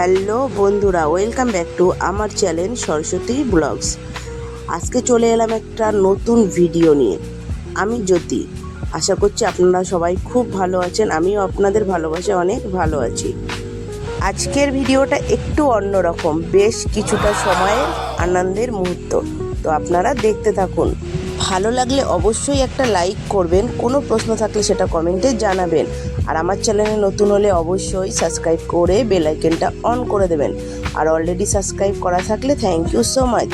Hello বন্ধুরা, welcome back to আমার channel Saraswati blogs. আজকে চলে এলাম একটা নতুন ভিডিও নিয়ে। আমি জ্যোতি। আশা করছি আপনারা সবাই খুব ভালো আছেন, আমিও আপনাদের ভালোবাসে অনেক ভালো আছি। আজকের ভিডিওটা একটু অন্যরকম, বেশ কিছুটা সময়ের আনন্দের মুহূর্ত। তো আপনারা দেখতে থাকুন। ভালো লাগলে অবশ্যই একটা লাইক করবেন, কোনো প্রশ্ন থাকলে সেটা কমেন্টে জানাবেন। আর আমার চ্যানেলে নতুন হলে অবশ্যই সাবস্ক্রাইব করে বেল আইকনটা অন করে দেবেন। আর অলরেডি সাবস্ক্রাইব করা থাকলে থ্যাংক ইউ সো মাচ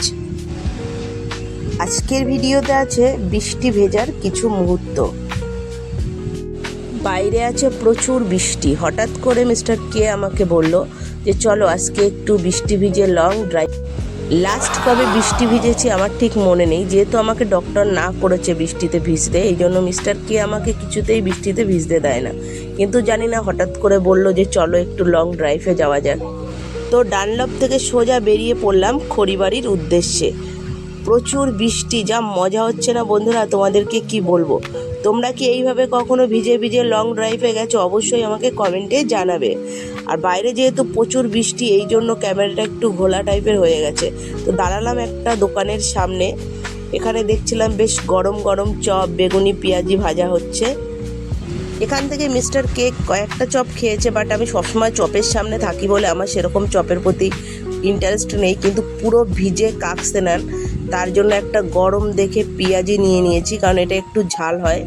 আজকের ভিডিওতে আছে বৃষ্টি ভেজার কিছু মুহূর্ত। বাইরে আছে প্রচুর বৃষ্টি। হঠাৎ করে মিস্টার কে আমাকে বলল যে, চলো আজকে একটু বৃষ্টি ভিজে লং ড্রাইভ লাস্ট কবে বৃষ্টি ভিজেছি আমার ঠিক মনে নেই। যেহেতু আমাকে ডক্টর না করেছে বৃষ্টিতে ভিজতে এই জন্য মিস্টার কে আমাকে কিছুতেই বৃষ্টিতে ভিজতে দেয় না। কিন্তু জানি না, হঠাৎ করে বলল যে চলো একটু লং ড্রাইভে যাওয়া যাক। তো ডানলপ থেকে সোজা বেরিয়ে পড়লাম খড়িবাড়ির উদ্দেশ্যে। প্রচুর বৃষ্টি, যা মজা হচ্ছে না বন্ধুরা, তোমাদেরকে কি বলব? তোমরা কি এইভাবে কখনো ভিজে ভিজে লং ড্রাইভে গেছো? অবশ্যই আমাকে কমেন্টে জানাবে। আর বাইরে যেহেতু প্রচুর বৃষ্টি, এই জন্য ক্যামেরাটা একটু ঘোলা টাইপের হয়ে গেছে। তো দাঁড়ালাম একটা দোকানের সামনে। এখানে দেখছিলাম বেশ গরম গরম চপ, বেগুনি, পেঁয়াজি ভাজা হচ্ছে। এখান থেকে মিস্টার কেক কয়েকটা চপ খেয়েছে বাট আমি সবসময় চপের সামনে থাকি বলে আমার সেরকম চপের প্রতি ইন্টারেস্ট নেই। কিন্তু পুরো ভিজে কাকসে নেন তার জন্য একটা গরম দেখে পেঁয়াজি নিয়ে নিয়েছি, কারণ এটা একটু ঝাল হয়।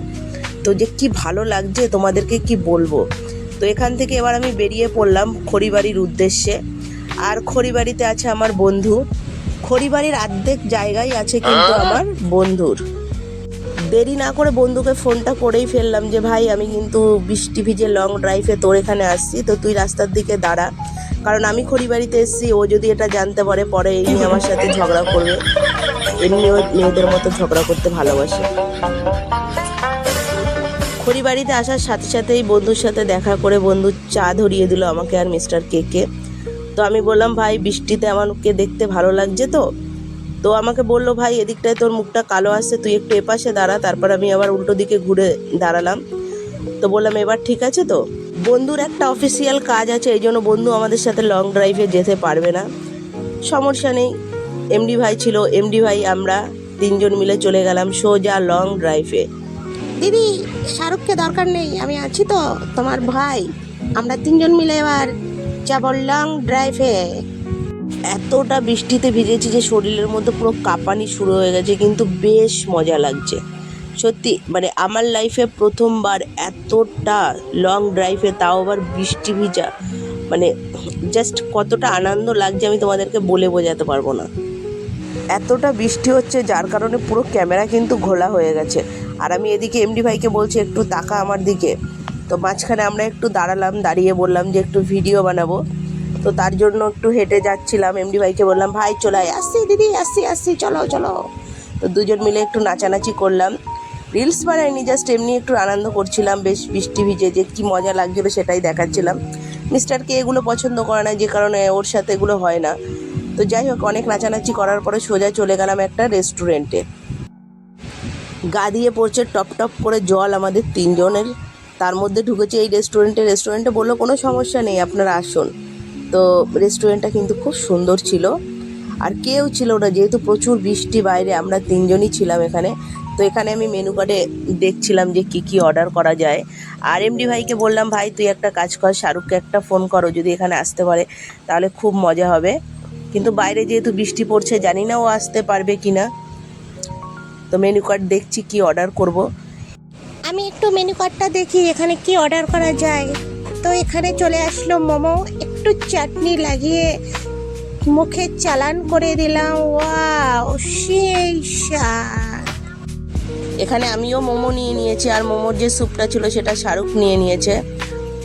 তো যে কি ভালো লাগছে, তোমাদেরকে কি বলব? তো এখান থেকে এবার আমি বেরিয়ে পড়লাম খড়িবাড়ির উদ্দেশ্যে। আর খড়িবাড়িতে আছে আমার বন্ধু। খড়িবাড়ির অর্ধেক জায়গায় আছে কিন্তু আমার বন্ধুর। দেরি না করে বন্ধুকে ফোনটা করেই ফেললাম যে, ভাই, আমি কিন্তু বৃষ্টি ভিজে লং ড্রাইভে তোর এখানে আসছি, তো তুই রাস্তার দিকে দাঁড়া। কারণ আমি খড়িবাড়িতে এসেছি, ও যদি এটা জানতে পারে, পরে এই নিয়ে আমার সাথে ঝগড়া করবে। এমনিও মেয়েদের মতো ঝগড়া করতে ভালোবাসে। খড়িবাড়িতে আসার সাথে সাথেই বন্ধুর সাথে দেখা করে বন্ধু চা ধরিয়ে দিল আমাকে আর মিস্টার কেকে তো আমি বললাম, ভাই, বৃষ্টিতে আমাকে দেখতে ভালো লাগছে তো? তো আমাকে বলল, ভাই, এদিকটায় তোর মুখটা কালো আসছে তুই একটু এপাশে দাঁড়া, তারপর আমি আবার উল্টো দিকে ঘুরে দাঁড়ালাম। তো বললাম, এবার ঠিক আছে তো? বন্ধুর একটা অফিসিয়াল কাজ আছে, এই জন্য বন্ধু আমাদের সাথে লং ড্রাইভে যেতে পারবে না। সমস্যা নেই এমডি ভাই ছিল এমডি ভাই আমরা তিনজন মিলে চলে গেলাম সোজা লং ড্রাইভে দিদি শাহরুখকে দরকার নেই আমি আছি তো তোমার ভাই। আমরা তিনজন মিলে এবার যাব লং ড্রাইভে এতটা বৃষ্টিতে ভিজেছি যে শরীরের মধ্যে পুরো কাঁপানি শুরু হয়ে গেছে কিন্তু বেশ মজা লাগছে। সত্যি মানে আমার লাইফে প্রথমবার এতটা লং ড্রাইভে তাও আবার বৃষ্টি ভিজা। মানে জাস্ট কতটা আনন্দ লাগছে আমি তোমাদেরকে বলে বোঝাতে পারব না। এতটা বৃষ্টি হচ্ছে যার কারণে পুরো ক্যামেরা কিন্তু ঘোলা হয়ে গেছে। আর আমি এদিকে এমডি ভাইকে বলছি, একটু তাকা আমার দিকে। তো মাঝখানে আমরা একটু দাঁড়ালাম, দাঁড়িয়ে বললাম যে একটু ভিডিও বানাবো। তো তার জন্য একটু হেঁটে যাচ্ছিলাম, এমডি ভাইকে বললাম, ভাই, চলে আয়। আসছি দিদি, আসছি আসছি, চলো চলো। তো দুজন মিলে একটু নাচানাচি করলাম। রিলস বানাইনি, জাস্ট এমনি একটু আনন্দ করছিলাম, বেশ বৃষ্টি ভিজে, যে কী মজা লাগছিল সেটাই দেখাচ্ছিলাম। মিস্টারকে এগুলো পছন্দ করে না, যে কারণে ওর সাথে এগুলো হয় না। তো যাই হোক, অনেক নাচানাচি করার পরে সোজা চলে গেলাম একটা রেস্টুরেন্টে গা দিয়ে পড়ছে টপ টপ করে জল আমাদের তিনজনের। তার মধ্যে ঢুকেছে এই রেস্টুরেন্টে রেস্টুরেন্টে বলল, কোনো সমস্যা নেই, আপনারা আসুন। তো রেস্টুরেন্টটা কিন্তু খুব সুন্দর ছিল। আর কেউ ছিল না, যেহেতু প্রচুর বৃষ্টি বাইরে, আমরা তিনজনই ছিলাম এখানে। তো এখানে আমি মেনু কার্ডে দেখছিলাম যে কি কি অর্ডার করা যায়। আর এমডি ভাইকে বললাম, ভাই, তুই একটা কাজ কর, শাহরুখকে একটা ফোন করো, যদি এখানে আসতে পারে, তাহলে খুব মজা হবে। কিন্তু বাইরে যেহেতু বৃষ্টি পড়ছে জানি না ও আসতে পারবে কি না তো মেনু কার্ড দেখছি কি অর্ডার করব। আমি একটু মেনু কার্ডটা দেখি এখানে কি অর্ডার করা যায়। তো এখানে চলে আসলো মোমো একটু চাটনি লাগিয়ে মুখে চালান করে দিলাম। ওয়াও সেই স্বাদ। এখানে আমিও মোমো নিয়ে নিয়েছি আর মোমোর যে স্যুপটা ছিল সেটা শাহরুখ নিয়ে নিয়েছে।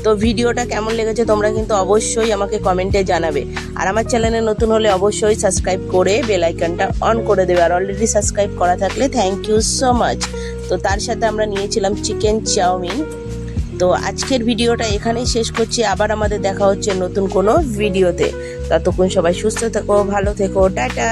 তো ভিডিওটা কেমন লেগেছে তোমরা কিন্তু অবশ্যই আমাকে কমেন্টে জানাবে। আর আমার চ্যানেলে নতুন হলে অবশ্যই সাবস্ক্রাইব করে বেল আইকনটা অন করে দেবে। আর অলরেডি সাবস্ক্রাইব করা থাকলে থ্যাংক ইউ সো মাচ তো তার সাথে আমরা নিয়েছিলাম চিকেন চাউমিন তো আজকের ভিডিওটা এখানেই শেষ করছি। আবার আমাদের দেখা হচ্ছে নতুন কোনো ভিডিওতে। ততক্ষণ সবাই সুস্থ থেকো, ভালো থেকো, টাটা।